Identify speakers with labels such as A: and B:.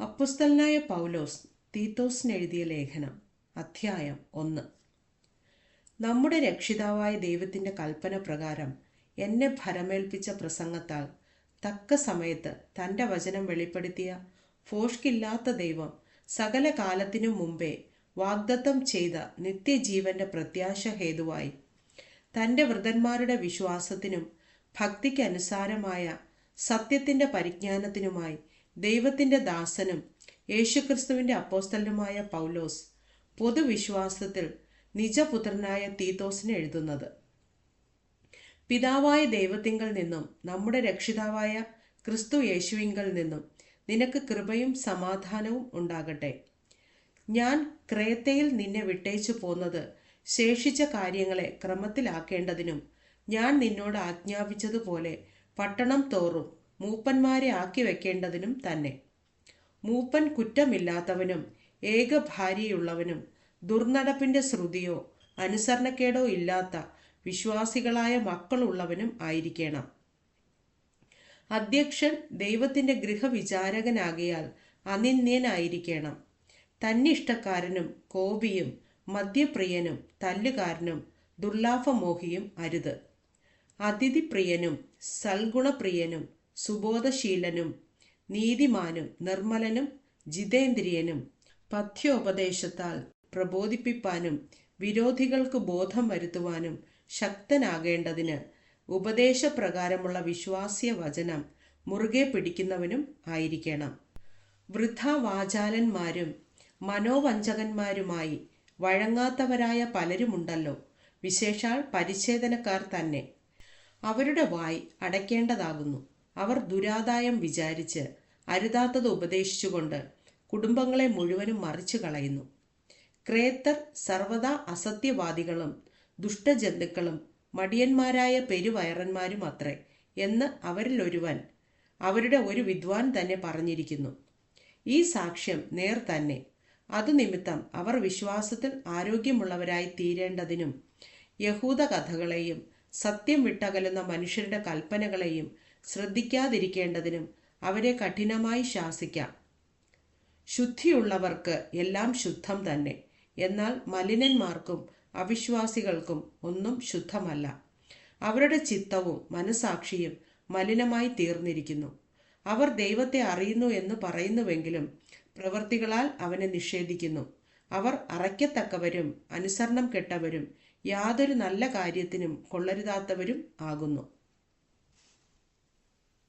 A: അപ്പുസ്തലനായ പൗലോസ് തീത്തോസിന് എഴുതിയ ലേഖനം അധ്യായം ഒന്ന്. നമ്മുടെ രക്ഷിതാവായ ദൈവത്തിന്റെ കൽപ്പന പ്രകാരം എന്നെ ഭരമേൽപ്പിച്ച പ്രസംഗത്താൽ തക്ക സമയത്ത് തന്റെ വചനം വെളിപ്പെടുത്തിയ ഫോഷ്കില്ലാത്ത ദൈവം സകല കാലത്തിനു മുമ്പേ വാഗ്ദത്തം ചെയ്ത നിത്യജീവന്റെ പ്രത്യാശ ഹേതുവായി തന്റെ വൃതന്മാരുടെ വിശ്വാസത്തിനും ഭക്തിക്കനുസാരമായ സത്യത്തിന്റെ പരിജ്ഞാനത്തിനുമായി ദൈവത്തിന്റെ ദാസനും യേശുക്രിസ്തുവിന്റെ അപ്പോസ്തലനുമായ പൗലോസ് പൊതുവിശ്വാസത്തിൽ നിജപുത്രനായ തീത്തോസിന് എഴുതുന്നത്. പിതാവായ ദൈവത്തിങ്കൽ നിന്നും നമ്മുടെ രക്ഷിതാവായ ക്രിസ്തു യേശുവിങ്കൽ നിന്നും നിനക്ക് കൃപയും സമാധാനവും ഉണ്ടാകട്ടെ. ഞാൻ ക്രേത്തയിൽ നിന്നെ വിട്ടേച്ചു പോന്നത് ശേഷിച്ച കാര്യങ്ങളെ ക്രമത്തിലാക്കേണ്ടതിനും ഞാൻ നിന്നോട് ആജ്ഞാപിച്ചതുപോലെ പട്ടണം തോറും മൂപ്പന്മാരെ ആക്കി വെക്കേണ്ടതിനും തന്നെ. മൂപ്പൻ കുറ്റമില്ലാത്തവനും ഏക ഭാര്യയുള്ളവനും ദുർനടപ്പിന്റെ ശ്രുതിയോ അനുസരണക്കേടോ ഇല്ലാത്ത വിശ്വാസികളായ മക്കളുള്ളവനും ആയിരിക്കണം. അധ്യക്ഷൻ ദൈവത്തിന്റെ ഗൃഹവിചാരകനാകിയാൽ അനിന്യനായിരിക്കണം തന്നിഷ്ടക്കാരനും കോപിയും മദ്യപ്രിയനും തല്ലുകാരനും ദുർലാഭമോഹിയും അരുത്. അതിഥിപ്രിയനും സൽഗുണപ്രിയനും സുബോധശീലനും നീതിമാനും നിർമ്മലനും ജിതേന്ദ്രിയനും പഥ്യോപദേശത്താൽ പ്രബോധിപ്പിപ്പാനും വിരോധികൾക്ക് ബോധം വരുത്തുവാനും ശക്തനാകേണ്ടതിന് ഉപദേശപ്രകാരമുള്ള വിശ്വാസ്യ വചനം മുറുകെ പിടിക്കുന്നവനും ആയിരിക്കണം. വൃഥാവാചാലന്മാരും മനോവഞ്ചകന്മാരുമായി വഴങ്ങാത്തവരായ പലരുമുണ്ടല്ലോ. വിശേഷാൽ പരിച്ഛേദനക്കാർ തന്നെ. അവരുടെ വായ് അടയ്ക്കേണ്ടതാകുന്നു. അവർ ദുരാദായം വിചാരിച്ച് അരുതാത്തത് ഉപദേശിച്ചുകൊണ്ട് കുടുംബങ്ങളെ മുഴുവനും മറിച്ചു കളയുന്നു. ക്രേത്തർ സർവദാ അസത്യവാദികളും ദുഷ്ടജന്തുക്കളും മടിയന്മാരായ പെരുവയറന്മാരും അത്രേ എന്ന് അവരിൽ ഒരുവൻ അവരുടെ ഒരു വിദ്വാൻ തന്നെ പറഞ്ഞിരിക്കുന്നു. ഈ സാക്ഷ്യം നേർ തന്നെ. അത് നിമിത്തം അവർ വിശ്വാസത്തിൽ ആരോഗ്യമുള്ളവരായി തീരേണ്ടതിനും യഹൂദ കഥകളെയും സത്യം വിട്ടകലുന്ന മനുഷ്യരുടെ കൽപ്പനകളെയും ശ്രദ്ധിക്കാതിരിക്കേണ്ടതിനും അവരെ കഠിനമായി ശാസിക്കാം. ശുദ്ധിയുള്ളവർക്ക് എല്ലാം ശുദ്ധം തന്നെ. എന്നാൽ മലിനന്മാർക്കും അവിശ്വാസികൾക്കും ഒന്നും ശുദ്ധമല്ല. അവരുടെ ചിത്തവും മനസാക്ഷിയും മലിനമായി തീർന്നിരിക്കുന്നു. അവർ ദൈവത്തെ അറിയുന്നു എന്ന് പറയുന്നുവെങ്കിലും പ്രവൃത്തികളാൽ അവനെ നിഷേധിക്കുന്നു. അവർ അറയ്ക്കത്തക്കവരും അനുസരണം കെട്ടവരും യാതൊരു നല്ല കാര്യത്തിനും കൊള്ളരുതാത്തവരും ആകുന്നു.